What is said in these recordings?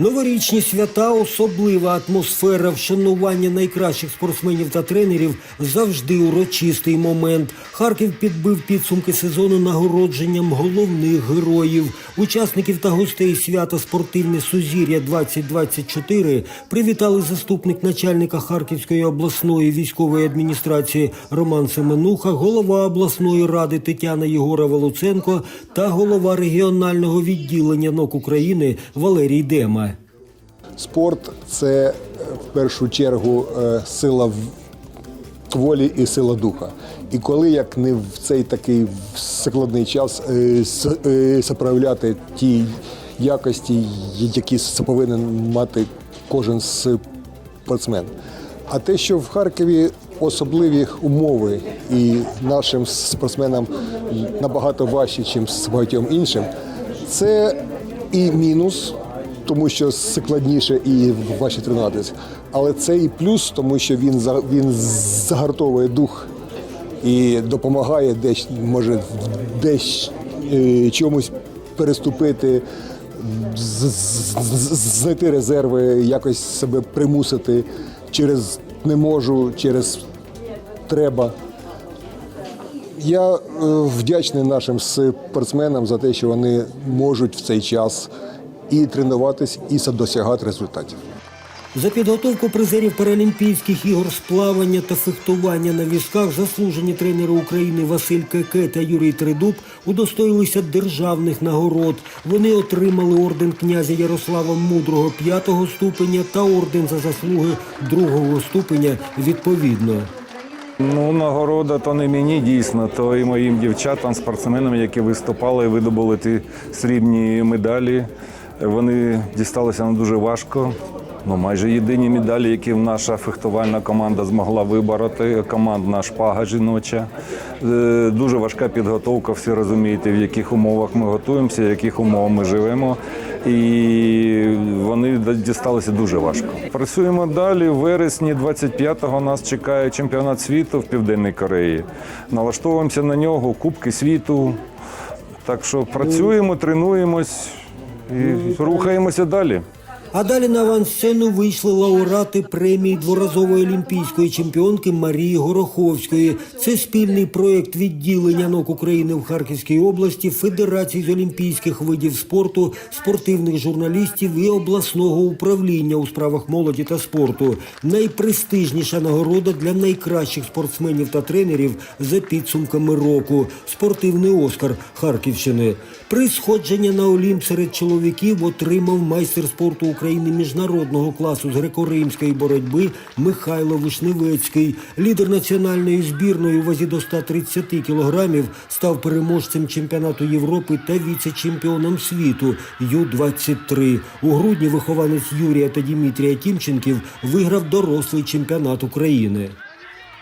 Новорічні свята, особлива атмосфера вшанування найкращих спортсменів та тренерів завжди урочистий момент. Харків підбив підсумки сезону нагородженням головних героїв. Учасників та гостей свята спортивне сузір'я 2024 привітали заступник начальника Харківської обласної військової адміністрації Роман Семенуха, голова обласної ради Тетяна Єгорова Луценко та голова регіонального відділення НОК України Валерій Дема. Спорт це е, в першу чергу е, сила волі і сила духа. І коли як не в цей такий складний час е, е, заправляти ті якості, які повинен мати кожен спортсмен. А те, що в Харкові особливі умови і нашим спортсменам набагато важче, ніж з багатьом іншим, це і мінус, тому що складніше і важче тренуватися. Але це і плюс, тому що він за- він загартовує дух і допомагає десь, може, десь е, чомусь переступити, знайти резерви, якось себе примусити через не можу, через треба. Я е, вдячний нашим спортсменам за те, що вони можуть в цей час і тренуватись, і досягати результатів. За підготовку призерів Паралімпійських ігор з плавання та фехтування на візках заслужені тренери України Василь Кеке та Юрій Тридуб удостоїлися державних нагород. Вони отримали орден князя Ярослава Мудрого п'ятого ступеня та орден за заслуги другого ступеня відповідно. Ну, нагорода то не мені дійсно, то і моїм дівчатам, спортсменам, які виступали і видобули ті срібні медалі. Вони дісталися нам дуже важко. Ну, майже єдині медалі, які наша фехтувальна команда змогла вибороти. Командна шпага жіноча. Е, Дуже важка підготовка, всі розумієте, в яких умовах ми готуємося, в яких умовах ми живемо. І вони дісталися дуже важко. Працюємо далі. Вересні 25-го нас чекає чемпіонат світу в Південній Кореї. Налаштовуємося на нього, Кубки світу. Так що працюємо, тренуємось і рухаємося далі. А далі на авансцену вийшли лауреати премії дворазової олімпійської чемпіонки Марії Гороховської. Це спільний проєкт відділення НОК України в Харківській області, Федерації з олімпійських видів спорту, спортивних журналістів і обласного управління у справах молоді та спорту. Найпрестижніша нагорода для найкращих спортсменів та тренерів за підсумками року. Спортивний Оскар Харківщини. Приз сходження на Олімп серед чоловіків отримав майстер спорту України міжнародного класу з греко-римської боротьби Михайло Вишневецький. Лідер національної збірної у вазі до 130 кілограмів став переможцем чемпіонату Європи та віце-чемпіоном світу Ю-23. У грудні вихованець Юрія та Дімітрія Тімченків виграв дорослий чемпіонат України.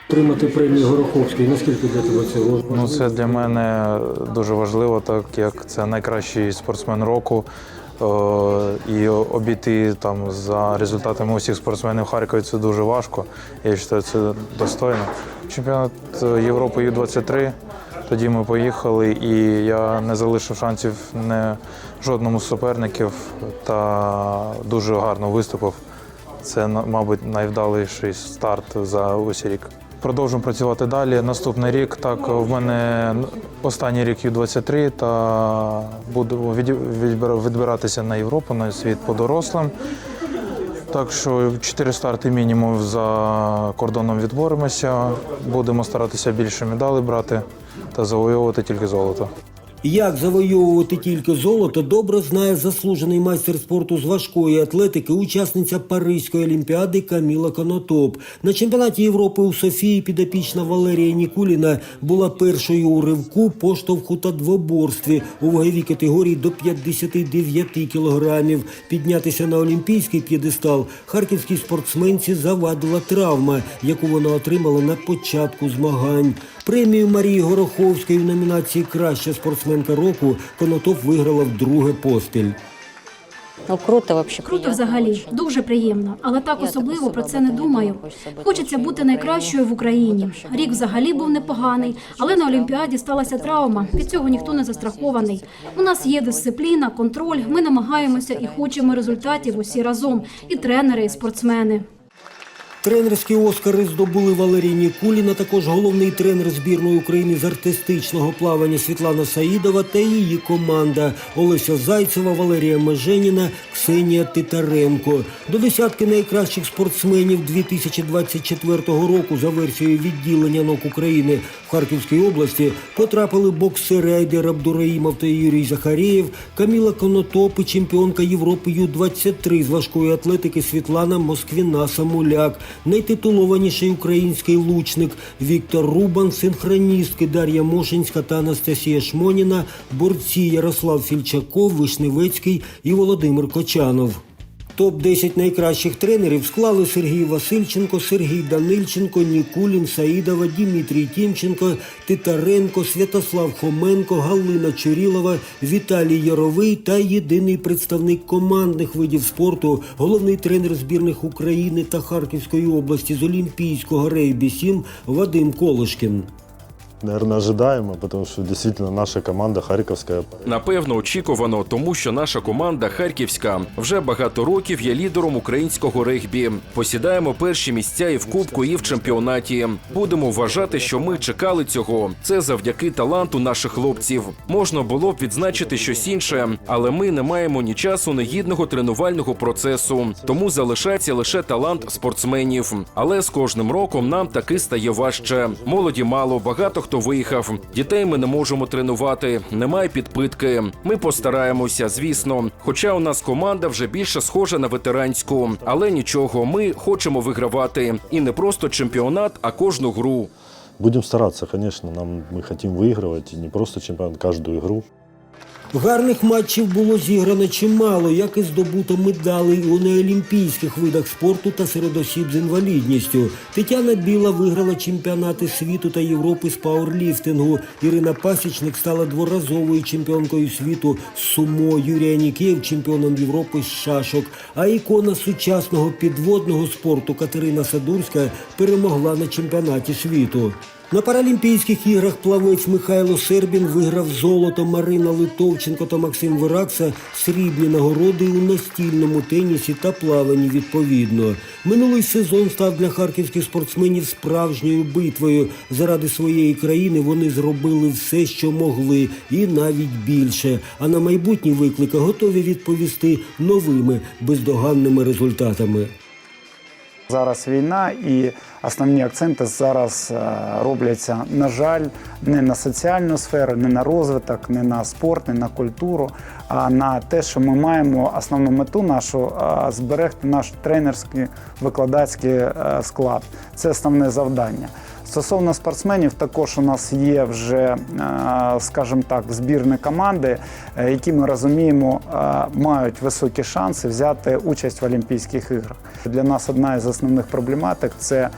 Отримати премію Гороховської, наскільки для тебе це важливо? Ну, це для мене дуже важливо, так як це найкращий спортсмен року. Е, І обійти там за результатами усіх спортсменів Харкові це дуже важко. Я вважаю, це достойно. Чемпіонат Європи Ю-23. Тоді ми поїхали, і я не залишив шансів не жодному з суперників та дуже гарно виступив. Це, мабуть, найвдаліший старт за ось рік. Продовжуємо працювати далі. Наступний рік так в мене останній рік Ю-23 та буду відбиратися на Європу, на світ по дорослим. Так що чотири старти мінімум за кордоном відборемося. Будемо старатися більше медалей брати та завоювати тільки золото. Як завойовувати тільки золото, добре знає заслужений майстер спорту з важкої атлетики, учасниця Паризької олімпіади Каміла Конотоп. На чемпіонаті Європи у Софії підопічна Валерія Нікуліна була першою у ривку, поштовху та двоборстві у ваговій категорії до 59 кілограмів. Піднятися на олімпійський п'єдестал харківській спортсменці завадила травма, яку вона отримала на початку змагань. Премію Марії Гороховської в номінації Краща спортсменка року Конотоп виграла вдруге поспіль. Ну, круто вообще. Круто взагалі, очень. дуже приємно, але так Я особливо про це не думаю. думаю. Хочеться бути найкращою в. Україні. Рік взагалі був непоганий, але на Олімпіаді сталася травма. Від цього ніхто не застрахований. У нас є дисципліна, контроль. Ми намагаємося і хочемо результатів усі разом. І тренери, і спортсмени. Тренерські Оскари здобули Валерій Нікуліна, також головний тренер збірної України з артистичного плавання Світлана Саїдова та її команда. Олеся Зайцева, Валерія Меженіна, Ксенія Титаренко. До десятки найкращих спортсменів 2024 року за версією відділення НОК України в Харківській області потрапили боксери Айдер Абдураїмов та Юрій Захарєєв, Каміла Конотоп і чемпіонка Європи Ю-23 з важкої атлетики Світлана Москвіна Самуляк, найтитулованіший український лучник Віктор Рубан, синхроністки Дар'я Мошинська та Анастасія Шмоніна, борці Ярослав Фільчаков, Вишневецький і Володимир Кочанов. Топ-10 найкращих тренерів склали Сергій Васильченко, Сергій Данильченко, Нікулін, Саїдова, Дімітрій Тімченко, Титаренко, Святослав Хоменко, Галина Чурілова, Віталій Яровий та єдиний представник командних видів спорту, головний тренер збірних України та Харківської області з Олімпійського рейбі-7 Вадим Колишкін. Наверное, ожидаемо, потому что действительно наша команда Харьковская. Напевно, очікувано, тому що наша команда Харківська вже багато років є лідером українського регбі. Посідаємо перші місця і в кубку, і в чемпіонаті. Будемо вважати, що ми чекали цього. Це завдяки таланту наших хлопців. Можна було б відзначити щось інше, але ми не маємо ні часу, ні гідного тренувального процесу. Тому залишається лише талант спортсменів. Але з кожним роком нам таки стає важче. Молоді мало, багато хто виїхав. Дітей ми не можемо тренувати. Немає підпитки. Ми постараємося, звісно. Хоча у нас команда вже більше схожа на ветеранську. Але нічого, ми хочемо вигравати. І не просто чемпіонат, а кожну гру. Будем стараться, конечно. Нам мы хотим выигрывать, и не просто чемпионат, каждую игру. Гарних матчів було зіграно чимало, як і здобуто медалей у неолімпійських видах спорту та серед осіб з інвалідністю. Тетяна Біла виграла чемпіонати світу та Європи з пауерліфтингу. Ірина Пасічник стала дворазовою чемпіонкою світу з сумо. Юрія Нікєєв чемпіоном Європи з шашок. А ікона сучасного підводного спорту Катерина Садурська перемогла на чемпіонаті світу. На Паралімпійських іграх плавець Михайло Сербін виграв золото Марина Литовченко та Максим Виракса срібні нагороди у настільному тенісі та плаванні відповідно. Минулий сезон став для харківських спортсменів справжньою битвою. Заради своєї країни вони зробили все, що могли, і навіть більше. А на майбутні виклики готові відповісти новими бездоганними результатами. Зараз війна, і основні акценти зараз е, робляться, на жаль, не на соціальну сферу, не на розвиток, не на спорт, не на культуру, а на те, що ми маємо основну мету нашу е, зберегти наш тренерський викладацький е, склад. Це основне завдання. Стосовно спортсменів, також у нас є вже, е, скажімо так, збірні команди, е, які ми розуміємо, е, мають високі шанси взяти участь в Олімпійських іграх. Для нас одна із основних проблематик це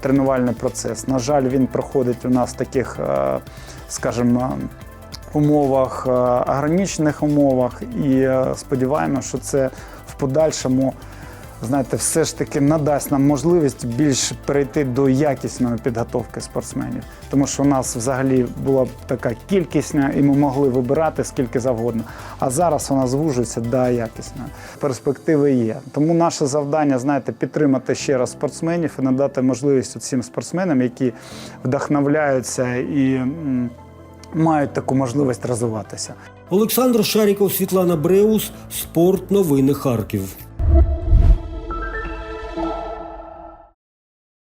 тренувальний процес. На жаль, він проходить у нас в таких, скажімо, умовах, ограничених умовах, і сподіваємося, що це в подальшому знаєте, все ж таки надасть нам можливість більш перейти до якісної підготовки спортсменів. Тому що у нас взагалі була така кількісна, і ми могли вибирати скільки завгодно. А зараз вона звужується до якісної. Перспективи є. Тому наше завдання, знаєте, підтримати ще раз спортсменів і надати можливість цим спортсменам, які вдохновляються і мають таку можливість розвиватися. Олександр Шаріков, Світлана Бреус, Спорт. Новини Харків.